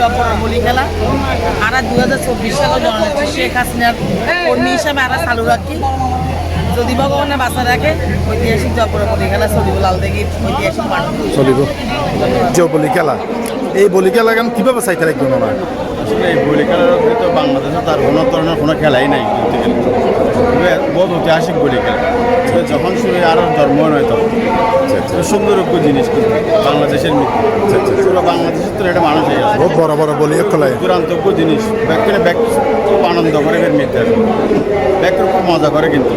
জব্বর খেলা। আর দু হাজার চব্বিশ সালে জননেত্রী শেখ হাসিনার কর্মী হিসাবে আর চালু রাখি। যদি ভগবানে বাঁচা রাখে ঐতিহাসিক জব্বর বলি খেলা চলিব লাল দেখি ঐতিহাসিক চলিব। যে বলি খেলা এই বলি খেলা গান কীভাবে চাইতে লাগবে না আসলে এই বলি খেলার তো বাংলাদেশে তার কোনো ধরনের কোনো খেলাই নাই। বলতে গেলে বহুত ঐতিহাসিক বলি খেলা। যখন শুরু আর জন্ম নয় তখন। তো সুন্দর একটা জিনিস কিন্তু বাংলাদেশের মৃত্যু। পুরো বাংলাদেশের তো এটা মানুষ বহুত বড় বড় বলি খেলায় দুরান্ত জিনিস। ব্যক্তিনে ব্যক্তি খুব আনন্দ করে এর মৃত্যু। ব্যক্তির খুব মজা করে কিন্তু।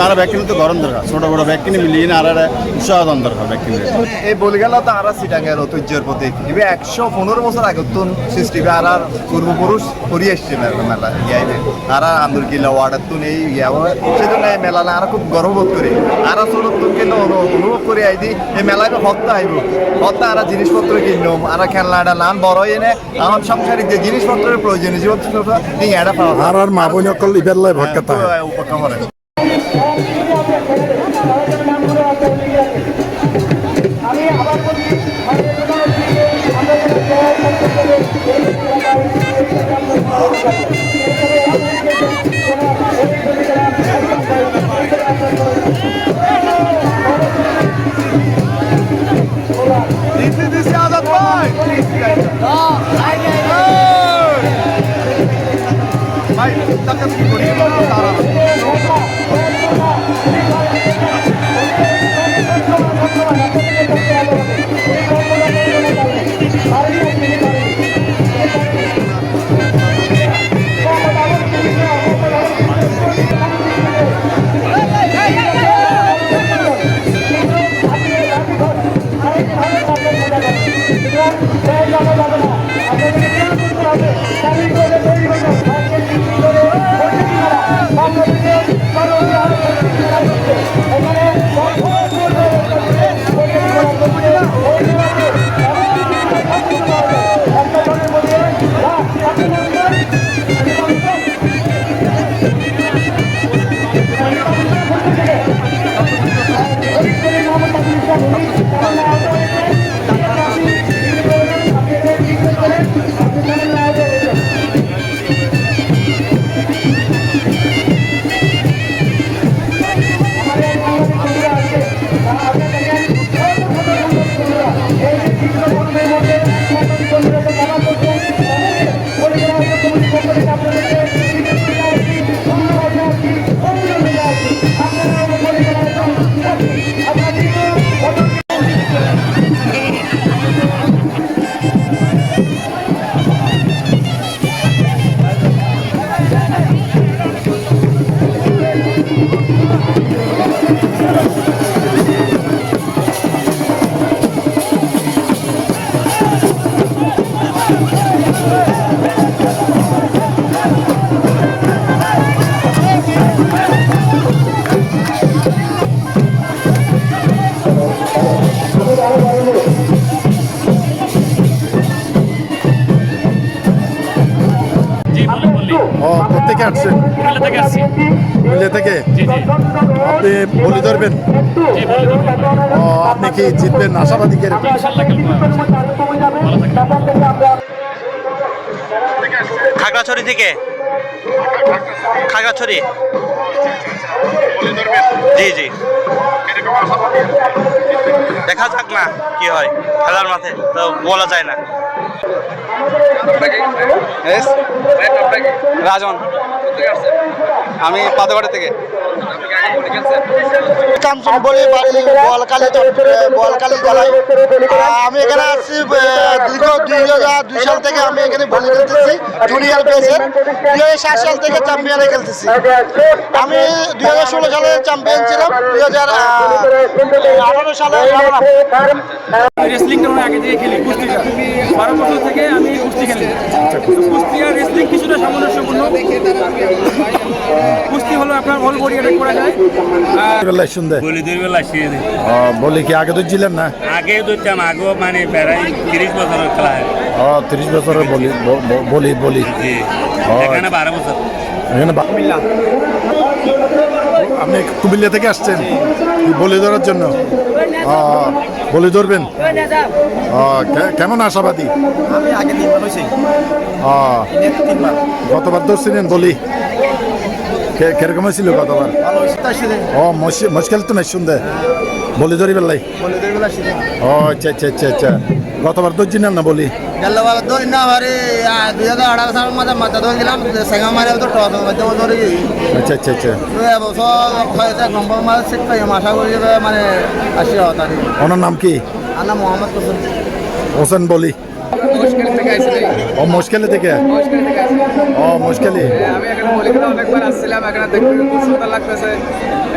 আর ব্যক্তি তো গরম দরকার ছোট বড় ব্যক্তি মিলিয়ে না আর একটা উৎসাহ দান দরকার ব্যক্তি এই বলিগেলা তো আর সিটাঙ্গের ঐতিহ্যের প্রতীক। এবার একশো পনেরো বছর আগে তো সৃষ্টি আর আর পূর্বপুরুষ করি আসছে মেলা মেলা ইয়াইবে আর আর আন্দুর কিলা ওয়ার্ডার তো নেই ইয়া সেজন্য এই মেলা আর খুব গর্ববোধ করি। আর ছোট কিন্তু অনু- অনুভব করে আইদি এই মেলায় হত্যা আইব। হত্যা আর জিনিসপত্র কিনলাম আর খেলনাটা নান বড় এনে আমার সংসারিক যে জিনিসপত্রের প্রয়োজন জিনিসপত্র নিয়ে এটা পাওয়া আর আর মা বোন অকল ইবের লাই ভট কথা উপকার করে ভাই তাকে কি করি তারা গেছে আসছেন থেকে আসছি। থেকে? আপনি বলি ধরবেন। বলে আপনি কি জিতবেন? আশাবাদী ভালো থাকবেন খাগড়াছড়ি থেকে। খাগড়াছড়ি। জি জি। দেখা যাক না কি হয় খেলার মাঠে তো বলা যায় না। রাজন আমি পাতাবাড়ি থেকে। কাঞ্চনবলী বাড়ি বলকালী বলকালী জেলায়। আহ, আমি এখানে আসছি দীর্ঘ দুই হাজার দুই সাল থেকে আমি এখানে ভলি খেলতেছি জুনিয়র বেসের দুই হাজার সাত সাল থেকে চ্যাম্পিয়নে খেলতেছি। আমি দুই হাজার ষোলো সালে চ্যাম্পিয়ন ছিলাম দুই হাজার আঠারো সালে রেসলিংটা আমরা আগে থেকে খেলি কুস্তিটা। বারো বছর থেকে আমি কুস্তি খেলি। কুস্তি আর রেসলিং কিছুটা সামঞ্জস্যপূর্ণ। কুস্তি হলো আপনার অল বডি অ্যাটাক করা যায়। আর বেলা শুনতে বলি দুই বেলা শিয়ে বলি কি আগে তো ছিলেন না? আগে দুইটাম আগেও মানে প্রায় তিরিশ বছরের খেলা ও তিরিশ বছরের বলি ব- ব- বলি বলি। জি। ও, এখানে বারো বছর। এখানে আপনি কুমিল্লা থেকে আসছেন? বলি ধরার জন্য? বলি ধরবেন? কেমন আশাবাদী? গতবার ধরছিলেন বলি। কে- কীরকম হয়েছিল গতবার? ও মুশ- মুশকিল তো নাই শুনতে। বলি ধরি বেলাই ও আচ্ছা আচ্ছা আচ্ছা আচ্ছা গতবার ধরছিলেন না বলি? গেল্লাবার ধরি না হরে দুই হাজার আঠারো সালের মধ্যে মাথা ধরে দিলাম সেঙ্গা মারে তো টস মধ্যে ধরে আচ্ছা আচ্ছা আচ্ছা। দুই বছর নম্বর মাস সেট পাই আশা করি মানে আসি ওনার নাম কি? আনা মোহাম্মদ হোসেন। হোসেন বলি। ও মুশকিলে থেকে? ও মুশকিলে। আমি এখানে বলিগুলো অনেকবার আসছিলাম এখানে দেখতে খুব সুন্দর লাগতেছে।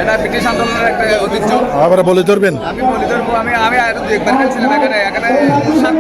এটা ব্রিটিশ আন্দোলনের একটা ঐতিহ্য আবার বলি ধরবেন? আমি বলি ধরবো আমি আমি আর একবার খেলছিলাম এখানে এখানে